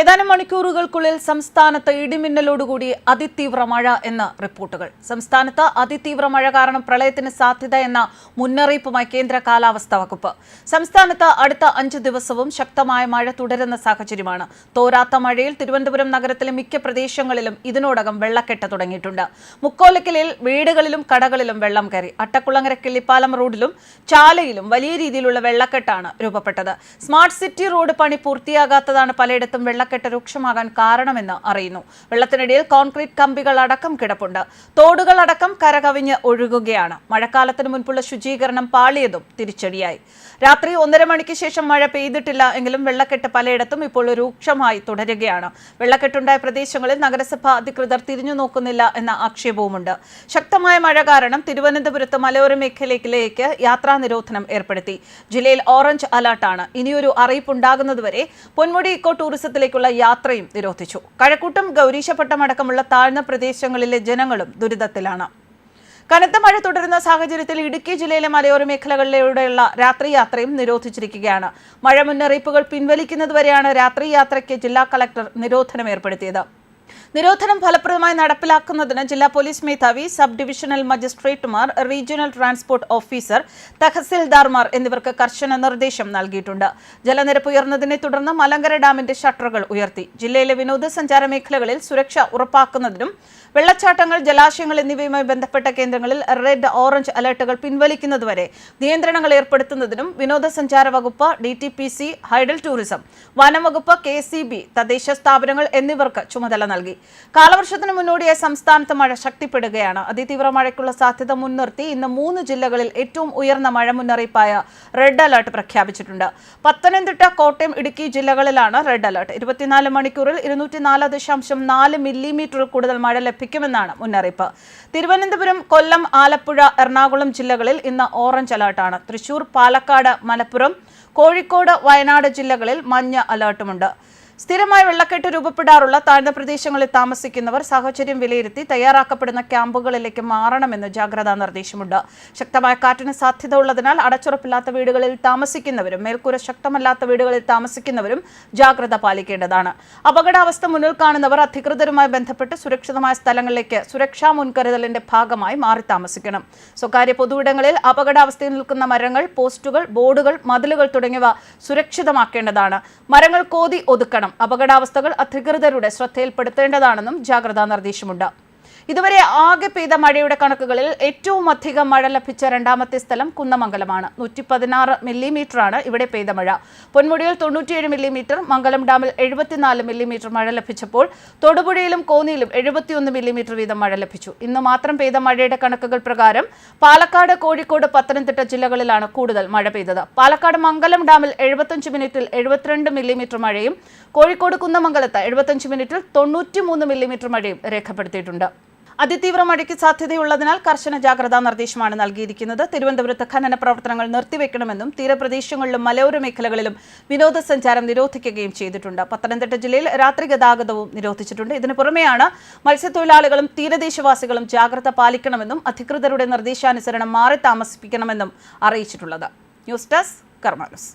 ഏതാനും മണിക്കൂറുകൾക്കുള്ളിൽ സംസ്ഥാനത്ത് ഇടിമിന്നലോടുകൂടി അതിതീവ്ര മഴ എന്ന് റിപ്പോർട്ടുകൾ. സംസ്ഥാനത്ത് അതിതീവ്ര മഴ കാരണം പ്രളയത്തിന് സാധ്യത എന്ന മുന്നറിയിപ്പുമായി കേന്ദ്ര കാലാവസ്ഥാ വകുപ്പ്. സംസ്ഥാനത്ത് അടുത്ത അഞ്ചു ദിവസവും ശക്തമായ മഴ തുടരുന്ന സാഹചര്യമാണ്. തോരാത്ത മഴയിൽ തിരുവനന്തപുരം നഗരത്തിലെ മിക്ക പ്രദേശങ്ങളിലും ഇതിനോടകം വെള്ളക്കെട്ട് തുടങ്ങിയിട്ടുണ്ട്. മുക്കോലക്കലിൽ വീടുകളിലും കടകളിലും വെള്ളം കയറി. അട്ടക്കുളങ്ങര കിള്ളിപ്പാലം റോഡിലും ചാലയിലും വലിയ രീതിയിലുള്ള വെള്ളക്കെട്ടാണ് രൂപപ്പെട്ടത്. സ്മാർട്ട് സിറ്റി റോഡ് പണി പൂർത്തിയാകാത്തതാണ് പലയിടത്തും വെള്ളക്കെട്ട് രൂക്ഷമാകാൻ കാരണമെന്ന് അറിയുന്നു. വെള്ളത്തിനിടയിൽ കോൺക്രീറ്റ് കമ്പികൾ അടക്കം കിടപ്പുണ്ട്. തോടുകൾ അടക്കം കരകവിഞ്ഞ് ഒഴുകുകയാണ്. മഴക്കാലത്തിന് മുൻപുള്ള ശുചീകരണം പാളിയതും തിരിച്ചടിയായി. രാത്രി ഒന്നര മണിക്ക് ശേഷം മഴ പെയ്തിട്ടില്ല എങ്കിലും വെള്ളക്കെട്ട് പലയിടത്തും ഇപ്പോൾ രൂക്ഷമായി തുടരുകയാണ്. വെള്ളക്കെട്ടുണ്ടായ പ്രദേശങ്ങളിൽ നഗരസഭ അധികൃതർ തിരിഞ്ഞു നോക്കുന്നില്ല എന്ന ആക്ഷേപവുമുണ്ട്. ശക്തമായ മഴ കാരണം തിരുവനന്തപുരത്ത് മലയോര മേഖലയിലേക്ക് യാത്രാ നിരോധനം ഏർപ്പെടുത്തി. ജില്ലയിൽ ഓറഞ്ച് അലർട്ടാണ്. ഇനിയൊരു അറിയിപ്പുണ്ടാകുന്നതുവരെ പൊന്മുടി ഇക്കോ ടൂറിസത്തിലേക്കുള്ള യാത്രയും നിരോധിച്ചു. കഴക്കൂട്ടം ഗൗരീശപട്ടം അടക്കമുള്ള താഴ്ന്ന പ്രദേശങ്ങളിലെ ജനങ്ങളും ദുരിതത്തിലാണ്. കനത്ത മഴ തുടരുന്ന സാഹചര്യത്തിൽ ഇടുക്കി ജില്ലയിലെ മലയോര മേഖലകളിലൂടെയുള്ള രാത്രി യാത്രയും നിരോധിച്ചിരിക്കുകയാണ്. മഴ മുന്നറിയിപ്പുകൾ പിൻവലിക്കുന്നതുവരെയാണ് രാത്രി യാത്രയ്ക്ക് ജില്ലാ കളക്ടർ നിരോധനം ഏർപ്പെടുത്തിയത്. നിരോധനം ഫലപ്രദമായി നടപ്പിലാക്കുന്നതിന് ജില്ലാ പോലീസ് മേധാവി സബ് ഡിവിഷണൽ മജിസ്ട്രേറ്റുമാർ റീജിയണൽ ട്രാൻസ്പോർട്ട് ഓഫീസർ തഹസിൽദാർമാർ എന്നിവർക്ക് കർശന നിർദ്ദേശം നൽകിയിട്ടുണ്ട്. ജലനിരപ്പ് ഉയർന്നതിനെ തുടർന്ന് മലങ്കര ഡാമിന്റെ ഷട്ടറുകൾ ഉയർത്തി. ജില്ലയിലെ വിനോദസഞ്ചാര മേഖലകളിൽ സുരക്ഷ ഉറപ്പാക്കുന്നതിനും വെള്ളച്ചാട്ടങ്ങൾ ജലാശയങ്ങൾ എന്നിവയുമായി ബന്ധപ്പെട്ട കേന്ദ്രങ്ങളിൽ റെഡ് ഓറഞ്ച് അലർട്ടുകൾ പിൻവലിക്കുന്നതുവരെ നിയന്ത്രണങ്ങൾ ഏർപ്പെടുത്തുന്നതിനും വിനോദസഞ്ചാര വകുപ്പ് D T P C hydel tourism വനംവകുപ്പ് കെ സി ബി തദ്ദേശ സ്ഥാപനങ്ങൾ എന്നിവർക്ക് ചുമതല നൽകി കാലവർഷത്തിന് മുന്നോടിയായി സംസ്ഥാനത്ത് മഴ ശക്തിപ്പെടുകയാണ്. അതിതീവ്ര മഴയ്ക്കുള്ള സാധ്യത മുൻനിർത്തി ഇന്ന് മൂന്ന് ജില്ലകളിൽ ഏറ്റവും ഉയർന്ന മഴ മുന്നറിയിപ്പായ റെഡ് അലർട്ട് പ്രഖ്യാപിച്ചിട്ടുണ്ട്. പത്തനംതിട്ട കോട്ടയം ഇടുക്കി ജില്ലകളിലാണ് റെഡ് അലർട്ട്. ഇരുപത്തിനാല് മണിക്കൂറിൽ ഇരുന്നൂറ്റി നാല് ദശാംശം നാല് മില്ലിമീറ്റർ കൂടുതൽ മഴ ലഭിക്കുമെന്നാണ് മുന്നറിയിപ്പ്. തിരുവനന്തപുരം കൊല്ലം ആലപ്പുഴ എറണാകുളം ജില്ലകളിൽ ഇന്ന് ഓറഞ്ച് അലർട്ടാണ് തൃശൂർ പാലക്കാട് മലപ്പുറം കോഴിക്കോട് വയനാട് ജില്ലകളിൽ മഞ്ഞ അലർട്ടുമുണ്ട്. സ്ഥിരമായ വെള്ളക്കെട്ട് രൂപപ്പെടാറുള്ള താഴ്ന്ന പ്രദേശങ്ങളിൽ താമസിക്കുന്നവർ സാഹചര്യം വിലയിരുത്തി തയ്യാറാക്കപ്പെടുന്ന ക്യാമ്പുകളിലേക്ക് മാറണമെന്ന് ജാഗ്രതാ നിർദ്ദേശമുണ്ട്. ശക്തമായ കാറ്റിന് സാധ്യത ഉള്ളതിനാൽ അടച്ചുറപ്പില്ലാത്ത വീടുകളിൽ താമസിക്കുന്നവരും മേൽക്കൂര ശക്തമല്ലാത്ത വീടുകളിൽ താമസിക്കുന്നവരും ജാഗ്രത പാലിക്കേണ്ടതാണ്. അപകടാവസ്ഥ മുന്നിൽ കാണുന്നവർ അധികൃതരുമായി ബന്ധപ്പെട്ട് സുരക്ഷിതമായ സ്ഥലങ്ങളിലേക്ക് സുരക്ഷാ മുൻകരുതലിന്റെ ഭാഗമായി മാറി താമസിക്കണം. സ്വകാര്യ പൊതുവിടങ്ങളിൽ അപകടാവസ്ഥയിൽ നിൽക്കുന്ന മരങ്ങൾ പോസ്റ്റുകൾ ബോർഡുകൾ മതിലുകൾ തുടങ്ങിയവ സുരക്ഷിതമാക്കേണ്ടതാണ്. മരങ്ങൾ കോതി ഒതുക്കണം. അപകടാവസ്ഥകൾ അധികൃതരുടെ ശ്രദ്ധയിൽപ്പെടുത്തേണ്ടതാണെന്നും ജാഗ്രതാ നിർദ്ദേശമുണ്ട്. ഇതുവരെ ആകെ പെയ്ത മഴയുടെ കണക്കുകളിൽ ഏറ്റവും അധികം മഴ ലഭിച്ച രണ്ടാമത്തെ സ്ഥലം കുന്നമംഗലമാണ്. നൂറ്റി പതിനാറ് മില്ലിമീറ്ററാണ് ഇവിടെ പെയ്ത മഴ. പൊന്മുടിയിൽ തൊണ്ണൂറ്റിയേഴ് മില്ലിമീറ്റർ മംഗലം ഡാമിൽ എഴുപത്തിനാല് മില്ലിമീറ്റർ മഴ ലഭിച്ചപ്പോൾ തൊടുപുഴയിലും കോന്നിയിലും എഴുപത്തിയൊന്ന് മില്ലിമീറ്റർ വീതം മഴ ലഭിച്ചു. ഇന്ന് മാത്രം പെയ്ത മഴയുടെ കണക്കുകൾ പ്രകാരം പാലക്കാട് കോഴിക്കോട് പത്തനംതിട്ട ജില്ലകളിലാണ് കൂടുതൽ മഴ പെയ്തത്. പാലക്കാട് മംഗലം ഡാമിൽ എഴുപത്തഞ്ച് മിനിറ്റിൽ എഴുപത്തിരണ്ട് മില്ലിമീറ്റർ മഴയും കോഴിക്കോട് കുന്നമംഗലത്ത് എഴുപത്തഞ്ച് മിനിറ്റിൽ തൊണ്ണൂറ്റിമൂന്ന് മില്ലിമീറ്റർ മഴയും രേഖപ്പെടുത്തിയിട്ടുണ്ട്. അതിതീവ്ര മഴയ്ക്ക് സാധ്യതയുള്ളതിനാൽ കർശന ജാഗ്രതാ നിർദ്ദേശമാണ് നൽകിയിരിക്കുന്നത്. തിരുവനന്തപുരത്ത് ഖനന പ്രവർത്തനങ്ങൾ നിർത്തിവെക്കണമെന്നും തീരപ്രദേശങ്ങളിലും മലയോര മേഖലകളിലും വിനോദസഞ്ചാരം നിരോധിക്കുകയും ചെയ്തിട്ടുണ്ട്. പത്തനംതിട്ട ജില്ലയിൽ രാത്രി ഗതാഗതവും നിരോധിച്ചിട്ടുണ്ട്. ഇതിനു പുറമെയാണ് മത്സ്യത്തൊഴിലാളികളും തീരദേശവാസികളും ജാഗ്രത പാലിക്കണമെന്നും അധികൃതരുടെ നിർദ്ദേശാനുസരണം മാറി താമസിപ്പിക്കണമെന്നും അറിയിച്ചിട്ടുള്ളത്. News desk കർമാനസ്.